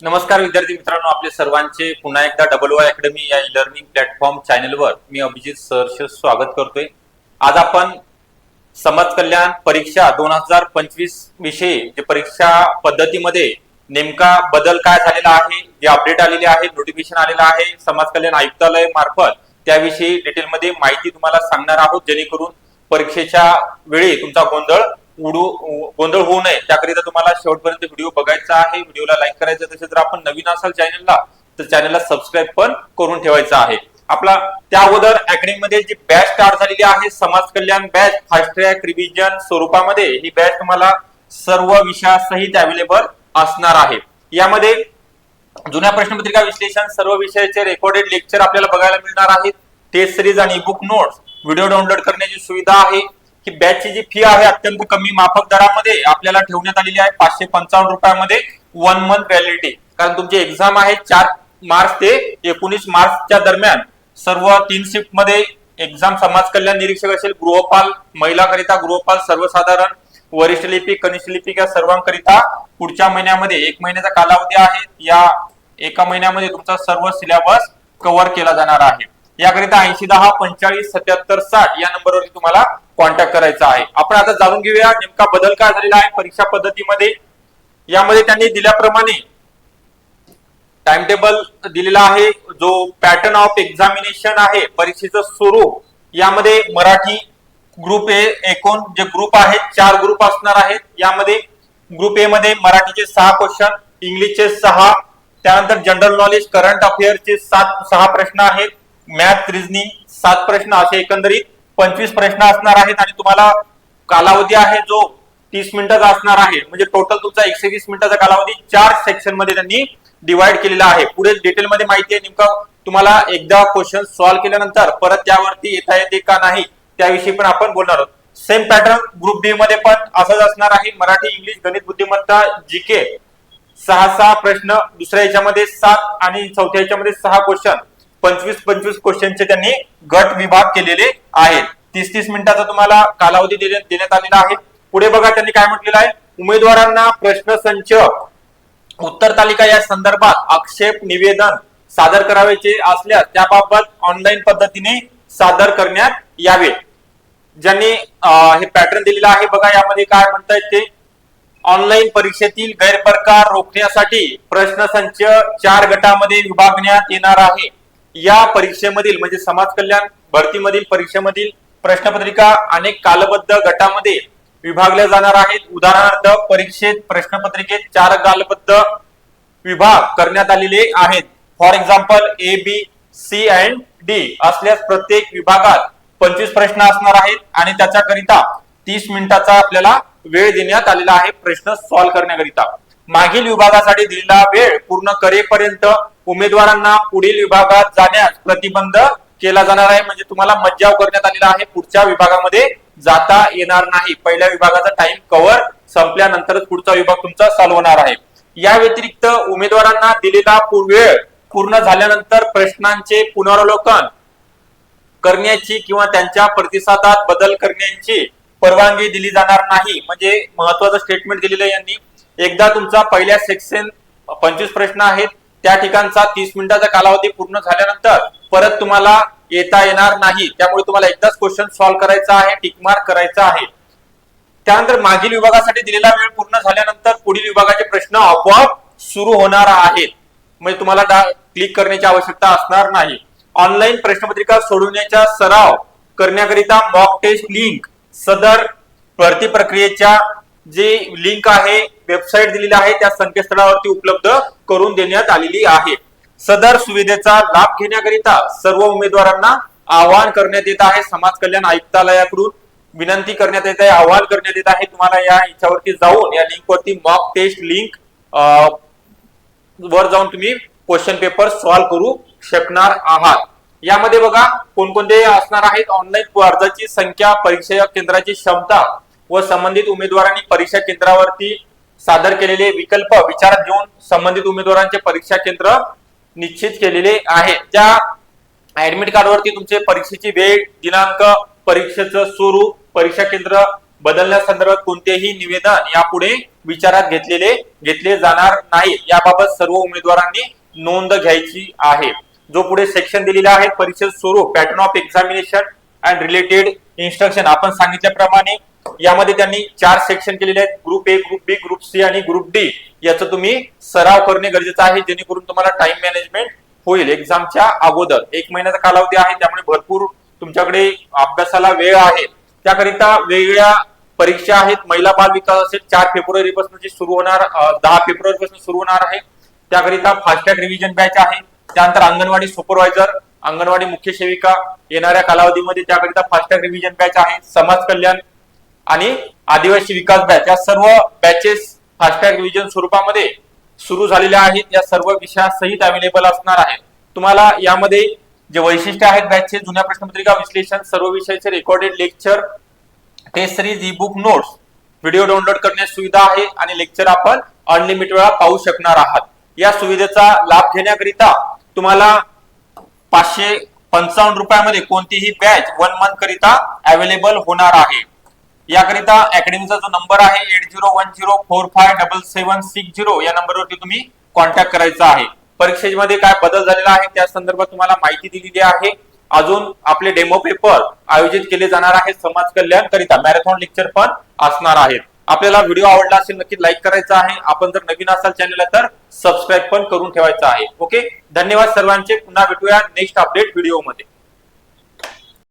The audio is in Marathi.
नमस्कार विद्यार्थी मित्रांनो आपले सर्वांचे पुन्हा एकदा डबल वाय अकॅडमी या लर्निंग प्लॅटफॉर्म चॅनलवर मी अभिजित सरचे स्वागत करतोय. आज आपण समाज कल्याण परीक्षा दोन हजार पंचवीस विषयी जे परीक्षा पद्धतीमध्ये नेमका बदल काय झालेला आहे जे अपडेट आलेले आहे नोटिफिकेशन आलेलं आहे समाज कल्याण आयुक्तालय मार्फत त्याविषयी डिटेलमध्ये माहिती तुम्हाला सांगणार आहोत. जेणेकरून परीक्षेच्या वेळी तुमचा गोंधळ उडू गोंधळ होऊ नये. त्याकरिता तुम्हाला शेवटपर्यंत व्हिडिओ बघायचा आहे. व्हिडिओला लाईक करायचा तसेच जर आपण नवीन असाल चॅनलला तर चॅनलला सबस्क्राईब पण करून ठेवायचा आहे. आपला त्या अगोदर अकॅडमीमध्ये जी बॅच स्टार्ट झालेली आहे समाज कल्याण बॅच फास्ट ट्रॅक रिव्हिजन स्वरूपामध्ये ही बॅच तुम्हाला सर्व विषयासहित अवेलेबल असणार आहे. यामध्ये जुन्या प्रश्नपत्रिका विश्लेषण सर्व विषयाचे रेकॉर्डेड लेक्चर आपल्याला बघायला मिळणार आहेत. टेस्ट सिरीज आणि बुक नोट्स व्हिडिओ डाउनलोड करण्याची सुविधा आहे. की बॅचची जी फी आहे अत्यंत कमी माफक दरामध्ये आपल्याला ठेवण्यात आलेली आहे पाचशे पंचावन्न रुपयामध्ये वन मंथ व्हॅलिडिटी कारण तुमची एक्झाम आहे चार मार्च ते एकोणीस मार्चच्या दरम्यान. सर्व तीन शिफ्टमध्ये एक्झाम समाज कल्याण निरीक्षक असेल गृहपाल महिलाकरिता गृहपाल सर्वसाधारण वरिष्ठ लिपिक कनिष्ठ लिपिक या सर्वांकरिता पुढच्या महिन्यामध्ये एक महिन्याचा कालावधी आहे या एका महिन्यामध्ये तुमचा सर्व सिलेबस कव्हर केला जाणार आहे. याकरिता ऐंशी दहा पंचेचाळीस सत्याहत्तर साठ या नंबरवरती तुम्हाला कॉन्टॅक्ट करायचा आहे. आपण आता जाणून घेऊया नेमका बदल काय झालेला आहे परीक्षा पद्धतीमध्ये. यामध्ये त्यांनी दिल्याप्रमाणे टाइम टेबल दिलेला आहे. जो पॅटर्न ऑफ एक्झामिनेशन आहे परीक्षेचं स्वरूप यामध्ये मराठी ग्रुप ए एकूण जे ग्रुप आहेत चार ग्रुप असणार आहेत. यामध्ये ग्रुप ए मध्ये मराठीचे सहा क्वेश्चन इंग्लिशचे सहा त्यानंतर जनरल नॉलेज करंट अफेअरचे सात सहा प्रश्न आहेत. मॅथ रिझनिंग सात प्रश्न असे एकंदरीत. पंचवीस प्रश्न असणार आहेत आणि तुम्हाला कालावधी आहे जो तीस मिनिटाचा असणार आहे. म्हणजे टोटल तुमचा एकशे वीस मिनिटाचा कालावधी चार सेक्शनमध्ये त्यांनी डिवाइड केलेला आहे. पुढे डिटेलमध्ये माहिती आहे नेमकं तुम्हाला एकदा क्वेश्चन सॉल्व्ह केल्यानंतर परत त्यावरती येता येते का नाही त्याविषयी पण आपण बोलणार आहोत. सेम पॅटर्न ग्रुप डी मध्ये पण असंच असणार आहे. मराठी इंग्लिश गणित बुद्धिमत्ता जीके सहा सहा प्रश्न दुसऱ्या याच्यामध्ये सात आणि चौथ्या याच्यामध्ये सहा क्वेश्चन पंचवीस पंचवीस क्वेश्चनचे त्यांनी गट विभाग केलेले आहेत. तीस तीस मिनिटाचा तुम्हाला कालावधी देण्यात आलेला आहे. पुढे बघा त्यांनी काय म्हटलेलं आहे. उमेदवारांना प्रश्न संच. उत्तर तालिका या संदर्भात आक्षेप निवेदन सादर करावायचे असल्यास त्याबाबत ऑनलाईन पद्धतीने सादर करण्यात यावे. ज्यांनी हे पॅटर्न दिलेलं आहे बघा यामध्ये काय म्हणतायत ते. ऑनलाईन परीक्षेतील गैरप्रकार रोखण्यासाठी प्रश्नसंच चार गटामध्ये विभागण्यात येणार आहे. या परीक्षेमधील म्हणजे समाज कल्याण भरतीमधील परीक्षेमधील प्रश्नपत्रिका अनेक कालबद्ध गटामध्ये विभागल्या जाणार आहेत. उदाहरणार्थ परीक्षेत प्रश्नपत्रिकेत चार कालबद्ध विभाग करण्यात आलेले आहेत. For example A B C and D असल्यास प्रत्येक विभागात पंचवीस प्रश्न असणार आहेत आणि त्याच्याकरिता तीस मिनिटाचा आपल्याला वेळ देण्यात आलेला आहे प्रश्न सॉल्व्ह करण्याकरिता. मागील विभागासाठी दिलेला वेळ पूर्ण करेपर्यंत उमेदवारांना पुढील विभागात जाण्यास प्रतिबंध केला जाणार आहे. म्हणजे तुम्हाला मज्जाव करण्यात आलेला आहे. पुढच्या विभागामध्ये जाता येणार नाही. पहिल्या विभागाचा टाइम कव्हर संपल्यानंतरच पुढचा विभाग तुमचा चालू होणार आहे. या व्यतिरिक्त उमेदवारांना दिलेला वेळ पूर्ण झाल्यानंतर प्रश्नांचे पुनरावलोकन करण्याची किंवा त्यांच्या प्रतिसादात बदल करण्याची परवानगी दिली जाणार नाही. म्हणजे महत्वाचं स्टेटमेंट दिलेलं यांनी. एकदा तुमचा पहिल्या सेक्शन पंचवीस प्रश्न आहेत. त्या ठिकाणचा तीस मिनिटाचा कालावधी पूर्ण झाल्यानंतर परत तुम्हाला येता येणार नाही. त्यामुळे तुम्हाला एकदाच क्वेश्चन सॉल्व्ह करायचा आहे टिकमार्क करायचा आहे. त्यानंतर मागील विभागासाठी दिलेला वेळ पूर्ण झाल्यानंतर पुढील विभागाचे प्रश्न आपोआप सुरू होणार आहेत. म्हणजे तुम्हाला क्लिक करण्याची आवश्यकता असणार नाही. ऑनलाईन प्रश्नपत्रिका सोडवण्याचा सराव करण्याकरिता मॉक टेस्ट लिंक सदर भरती प्रक्रियेच्या जे लिंक आहे वेबसाईट दिलेली आहे त्या संकेतस्थळावरती उपलब्ध करून देण्यात आलेली आहे. सदर सुविधेचा लाभ घेण्याकरिता सर्व उमेदवारांना आवाहन करण्यात येत आहे. समाज कल्याण आयुक्तालयाकडून विनंती करण्यात येत आहे आवाहन करण्यात येत आहे. तुम्हाला या याच्यावरती जाऊन या लिंक वरती मॉक टेस्ट लिंक वर जाऊन तुम्ही क्वेश्चन पेपर सॉल्व्ह करू शकणार आहात. यामध्ये बघा कोणकोणते असणार आहेत? ऑनलाईन अर्जाची संख्या परीक्षा केंद्राची क्षमता व संबंधित उमेदवारांनी परीक्षा केंद्रावरती सादर केलेले विकल्प विचारात घेऊन संबंधित उमेदवारांचे परीक्षा केंद्र निश्चित केलेले आहे. त्या ऍडमिट कार्डवरती तुमचे परीक्षेची वेळ दिनांक परीक्षेचं स्वरूप परीक्षा केंद्र बदलण्यासंदर्भात कोणतेही निवेदन यापुढे विचारात घेतलेले घेतले जाणार नाही. याबाबत सर्व उमेदवारांनी नोंद घ्यायची आहे. जो पुढे सेक्शन दिलेला आहे परीक्षेचं स्वरूप pattern of examination and related instruction आपण सांगितल्याप्रमाणे यामध्ये त्यांनी चार सेक्शन केलेले आहेत. Group A group B group C आणि ग्रुप डी याचा तुम्ही सराव करणे गरजेचं आहे जेणेकरून तुम्हाला टाइम मॅनेजमेंट होईल. एक्झामच्या अगोदर. एक महिन्याचा कालावधी आहे त्यामुळे भरपूर तुमच्याकडे अभ्यासाला वेळ आहे. त्याकरिता वेगवेगळ्या परीक्षा आहेत. महिला बाल विकास असेल चार फेब्रुवारी पासून सुरू होणार दहा फेब्रुवारी पासून सुरू होणार आहे. त्याकरिता फास्टॅग रिव्हिजन बॅच आहे. त्यानंतर अंगणवाडी सुपरवायझर अंगणवाडी मुख्य सेविका येणाऱ्या कालावधीमध्ये त्याकरिता फास्टॅग रिव्हिजन बॅच आहे. समाज कल्याण आणि आदिवासी विकास बॅच या सर्व बॅचेस फास्टॅग रिव्हिजन स्वरूपामध्ये सुरू झालेल्या आहेत. या सर्व विषयासहित अवेलेबल असणार आहेत. तुम्हाला यामध्ये जे वैशिष्ट्य आहेत बॅचचे जुन्या प्रश्नपत्रिका विश्लेषण सर्व विषयाचे recorded lecture test series e book notes video download करण्यास सुविधा आहे आणि लेक्चर आपण अनलिमिटेड वेळा पाहू शकणार आहात. या सुविधेचा लाभ घेण्याकरिता तुम्हाला पाचशे पंचावन्न रुपयामध्ये कोणतीही बॅच वन मंथ करिता अवेलेबल होणार आहे. याकरिता अकॅडमीचा जो नंबर आहे eight zero one zero four five double seven six zero या नंबरवरती तुम्ही कॉन्टॅक्ट करायचा आहे. परीक्षेमध्ये काय बदल झालेला आहे त्या संदर्भात तुम्हाला माहिती दिलेली आहे. अजून आपले डेमो पेपर आयोजित केले जाणार आहेत समाज कल्याण करिता मॅरेथॉन लेक्चर पण असणार आहेत. आपल्याला व्हिडिओ आवडला असेल नक्की लाईक करायचा आहे. आपण जर नवीन असाल चॅनलला तर सबस्क्राईब पण करून ठेवायचं आहे. ओके धन्यवाद सर्वांचे. पुन्हा भेटूया नेक्स्ट अपडेट व्हिडिओमध्ये